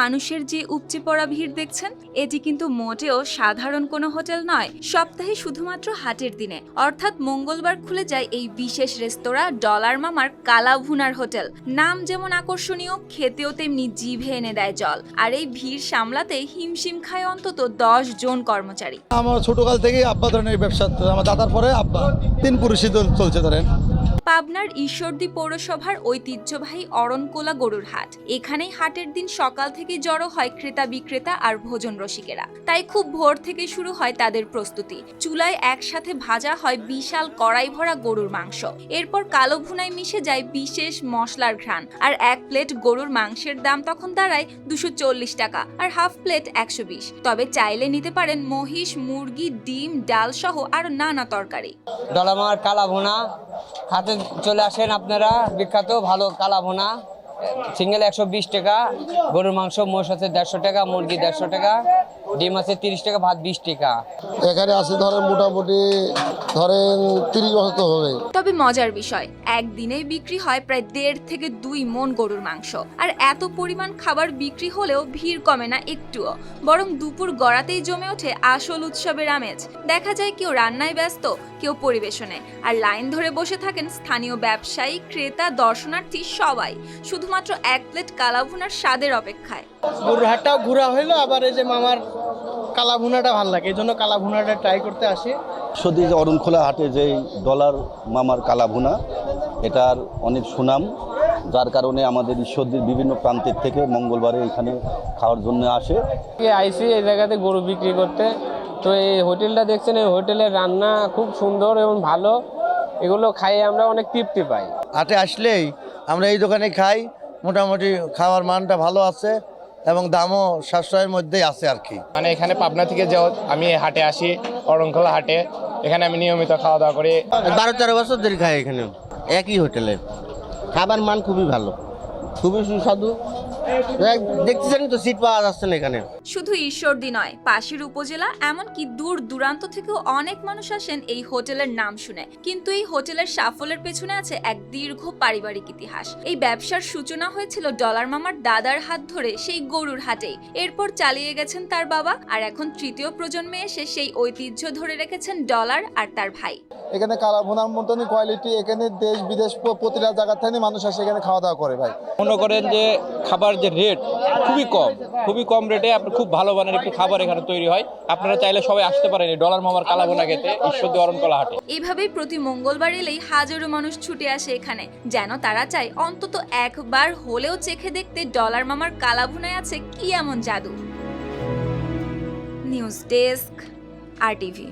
মানুষের যে উপচে পড়া ভিড় দেখছেন, এটি কিন্তু মোটেও সাধারণ কোনো হোটেল নয়, সপ্তাহে শুধুমাত্র হাটের দিনে। অর্থাৎ মঙ্গলবার খুলে যায় এই বিশেষ রেস্তোরাঁ ডলার মামার কালা ভুনার হোটেল। নাম যেমন আকর্ষণীয়, খেতেও তেমনি জিভে এনে দেয় জল। আর এই ভিড় সামলাতে হিমশিম খায় অন্তত দশ জন কর্মচারী। আমার ছোটকাল থেকেই আব্বা ধরেন এই ব্যবসা, আমার দাদার পরে আব্বা। তিন পুরুষই চলছে ধরেন। পাবনার ঈশ্বরদী পৌরসভার ঐতিহ্যবাহী অরণকোলা গরুর হাট। এখানেই হাটের দিন সকাল থেকে জড়ো হয় ক্রেতা বিক্রেতা আর ভোজন রসিকেরা। তাই খুব ভোর থেকে শুরু হয় তাদের প্রস্তুতি। চুলায় একসাথে ভাজা হয় বিশাল কড়াই ভরা গরুর মাংস। এরপর কালো ভুনায় মিশে যায় বিশেষ মশলার ঘ্রাণ। আর এক প্লেট গরুর মাংসের দাম তখন দাঁড়ায় দুশো চল্লিশ টাকা আর হাফ প্লেট একশো বিশ। তবে চাইলে নিতে পারেন মহিষ, মুরগি, ডিম ডাল সহ আরও নানা তরকারি। কালা ভুনা, হাতে চলে আসেন আপনারা। বিখ্যাত, ভালো কালা ভোনা সিঙ্গেল একশো বিশ টাকা, গরুর মাংস মোষ আছে দেড়শো টাকা, মুরগি দেড়শো টাকা। ডিম আছে তিরিশ টাকা ভাত বিশ টাকা। এখানে আছে ধরেন মোটামুটি ধরেন তিরিশ বছর তো হবে তবে মজার বিষয় একদিনেই বিক্রি হয় প্রায় দেড় থেকে দুই মন গরুর মাংস। আর এত পরিমাণ খাবার বিক্রি হলেও ভিড় কমে না একটুও। বরং দুপুর গড়াতেই জমে ওঠে আসল উৎসবের আমেজ। দেখা যায় কেউ রান্নায় ব্যস্ত কেউ পরিবেশনে। আর লাইন ধরে বসে থাকেন স্থানীয় ব্যবসায়ী ক্রেতা দর্শনার্থী সবাই। শুধুমাত্র এক প্লেট কালাভুনার স্বাদের অপেক্ষায়। গরুর হাটটাও ঘোরা হইল আবার এই যে মামার কালা ভুনাটা ভালো লাগে এই জন্য কালা ভুনাটা ট্রাই করতে আসি। সত্যি যে অরণখোলা হাটে যে ডলার মামার কালাভুনা এটার অনেক সুনাম যার কারণে আমাদের ঈশ্বরদীর বিভিন্ন প্রান্তের থেকে মঙ্গলবারে এখানে খাওয়ার জন্য আসে। আইসি এই জায়গাতে গরু বিক্রি করতে। তো এই হোটেলটা দেখছেন এই হোটেলের রান্না খুব সুন্দর এবং ভালো। এগুলো খাইয়ে আমরা অনেক তৃপ্তি পাই। হাটে আসলেই আমরা এই দোকানে খাই মোটামুটি খাওয়ার মানটা ভালো আছে। এবং দামও সাশ্রয়ের মধ্যে আছে আর কি। মানে এখানে পাবনা থেকে যাও আমি হাটে আসি অরংখলা হাটে। এখানে আমি নিয়মিত খাওয়া দাওয়া করি। বারো তেরো বছর ধরে খাই এখানে একই হোটেলে। খাবার মান খুবই ভালো। খুবই সুস্বাদু। দেখতেছেন তো সিট পাওয়া যাচ্ছে না এখানে। শুধু ঈশ্বরদী নয় পাশের উপজেলা এমনকি দূর দূরান্ত থেকেও অনেক মানুষ আসেন এই হোটেলের নাম শুনে। কিন্তু এই হোটেলের সাফল্যের পেছনে আছে এক দীর্ঘ পারিবারিক ইতিহাস। এই ব্যবসার সূচনা হয়েছিল ডলার মামার দাদার হাত ধরে সেই গরুর হাটেই। এরপর চালিয়ে গেছেন তার বাবা আর এখন তৃতীয় প্রজন্মে এসে সেই ঐতিহ্য ধরে রেখেছেন ডলার আর তার ভাই। এখানে কালা ভুনার মতনই কোয়ালিটি এখানে দেশ বিদেশ প্রতিটা জায়গা থেকে মানুষ আসে এখানে খাওয়া দাওয়া করে ভাই। মনে করেন যে খাবার যে রেট খুবই কম খুবই কম রেটে আপনার খুব ভালো মানের একটু খাবার এখানে তৈরি হয়। আপনারা চাইলে সবাই আসতে পারেন এই ডলার মামার কালাবোনা খেতে ঈশ্বরদী অরণকোলা হাটে এভাবেই প্রতি মঙ্গলবার এলেই হাজারো মানুষ ছুটে আসে এখানে, যেন তারা চায় অন্তত একবার হলেও চেখে দেখতে ডলার মামার কালাভুনায় আছে কি এমন জাদু। News desk, R TV.